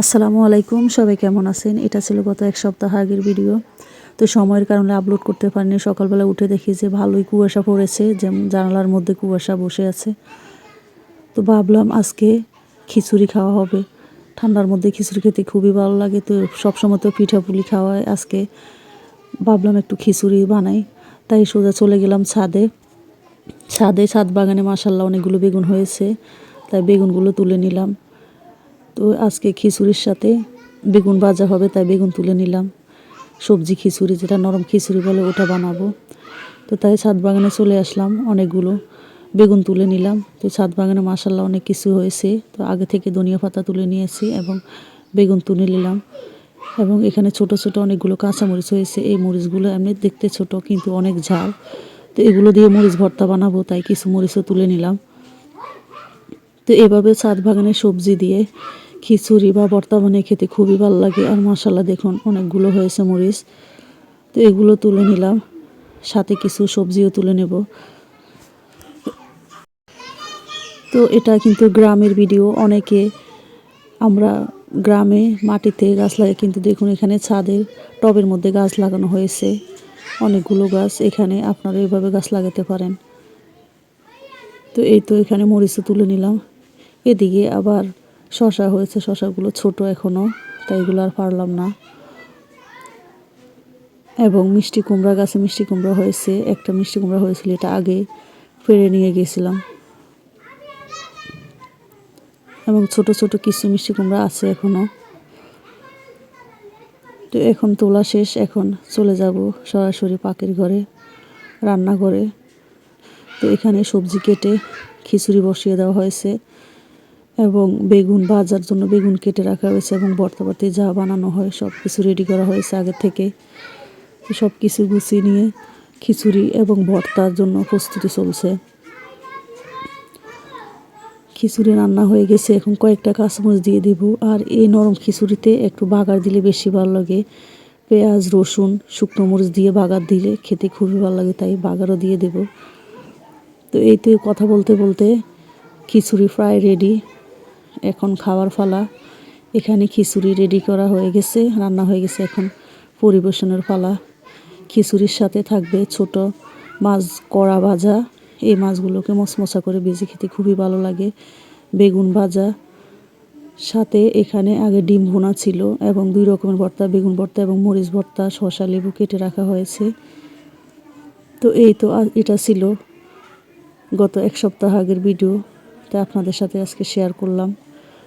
আসসালামু আলাইকুম, সবাই কেমন আছেন? এটা ছিল গত এক সপ্তাহ আগের ভিডিও। তো সময়ের কারণে আপলোড করতে পারিনি। সকালবেলা উঠে দেখি যে ভালোই কুয়াশা পড়েছে যেমন জানালার মধ্যে কুয়াশা বসে আছে। তো ভাবলাম আজকে খিচুড়ি খাওয়া হবে। ঠান্ডার মধ্যে খিচুড়ি খেতে খুবই ভালো লাগে। তো সবসময় তো পিঠাপুলি খাওয়ায় আজকে ভাবলাম একটু খিচুড়ি বানাই। তাই সোজা চলে গেলাম ছাদে। ছাদে ছাদ বাগানে মাসাল্লাহ অনেকগুলো বেগুন হয়েছে। তাই বেগুনগুলো তুলে নিলাম। তো আজকে খিচুড়ির সাথে বেগুন ভাজা হবে, তাই বেগুন তুলে নিলাম। সবজি খিচুড়ি, যেটা নরম খিচুড়ি বলে ওটা বানাবো। তো তাই ছাদ বাগানে চলে আসলাম অনেকগুলো বেগুন তুলে নিলাম। তো ছাদ বাগানে মাসাল্লাহ অনেক কিছু হয়েছে। তো আগে থেকে ধনিয়া পাতা তুলে নিয়েছি এবং বেগুন তুলে নিলাম। এবং এখানে ছোট ছোট অনেকগুলো কাঁচামরিচ হয়েছে। এই মরিচগুলো এমনি দেখতে ছোট, কিন্তু অনেক ঝাল। তো এগুলো দিয়ে মরিচ ভর্তা বানাবো, তাই কিছু মরিচও তুলে নিলাম। তো এভাবে ছাদ বাগানের সবজি দিয়ে খিচুড়ি বা ভর্তা বানিয়ে খেতে খুবই ভালো লাগে। আর মশলা দেখুন, অনেকগুলো হয়েছে মরিচ। তো এগুলো তুলে নিলাম। সাথে কিছু সবজিও তুলে নেব। তো এটা কিন্তু গ্রামের ভিডিও। অনেকে আমরা গ্রামে মাটিতে গাছ লাগে কিন্তু দেখুন এখানে ছাদের টবের মধ্যে গাছ লাগানো হয়েছে। অনেকগুলো গাছ এখানে, আপনারা এভাবে গাছ লাগাতে পারেন। তো এই তো এখানে মরিচও তুলে নিলাম। এদিকে আবার শশা হয়েছে, শশাগুলো ছোট এখনও তাই এগুলো আর পারলাম না। এবং মিষ্টি কুমড়া গাছে মিষ্টি কুমড়া হয়েছে, একটা মিষ্টি কুমড়া হয়েছিল, এটা আগে পেরে নিয়ে গেছিলাম। এবং ছোট ছোট কিছু মিষ্টি কুমড়া আছে এখনও তো এখন তোলা শেষ, এখন চলে যাব সরাসরি পাখির ঘরে, রান্নাঘরে। তো এখানে সবজি কেটে খিচুড়ি বসিয়ে দেওয়া হয়েছে। এবং বেগুন ভাজার জন্য বেগুন কেটে রাখা হয়েছে এবং বর্তাবাতি যা বানানো হয় সব কিছু রেডি করা হয়েছে আগে থেকে। সব কিছু গুছিয়ে নিয়ে খিচুড়ি এবং ভর্তার জন্য প্রস্তুতি চলছে। খিচুড়ি রান্না হয়ে গেছে, এখন কয়েকটা কাঁচামরিচ দিয়ে দিব। আর এই নরম খিচুড়িতে একটু বাগার দিলে বেশি ভালো লাগে। পেঁয়াজ, রসুন, শুকনো মরিচ দিয়ে বাগার দিলে খেতে খুবই ভালো লাগে, তাই বাগারও দিয়ে দেব। তো এই তো কথা বলতে বলতে খিচুড়ি ফ্রাই রেডি এখন খাওয়ার ফালা এখানে খিচুড়ি রেডি করা হয়ে গেছে, রান্না হয়ে গেছে এখন পরিবেশনের ফালা খিচুড়ির সাথে থাকবে ছোট মাছ কড়া ভাজা। এই মাছগুলোকে মশমশা করে বেজে খেতে খুবই ভালো লাগে। বেগুন ভাজা। সাথে এখানে আগে ডিম ভুনা ছিল এবং দুই রকমের ভর্তা, বেগুন ভর্তা এবং মরিচ ভর্তা, শসা, লেবু কেটে রাখা হয়েছে। তো এই তো এটা ছিল গত এক সপ্তাহ আগের ভিডিও তা আপনাদের সাথে আজকে শেয়ার করলাম।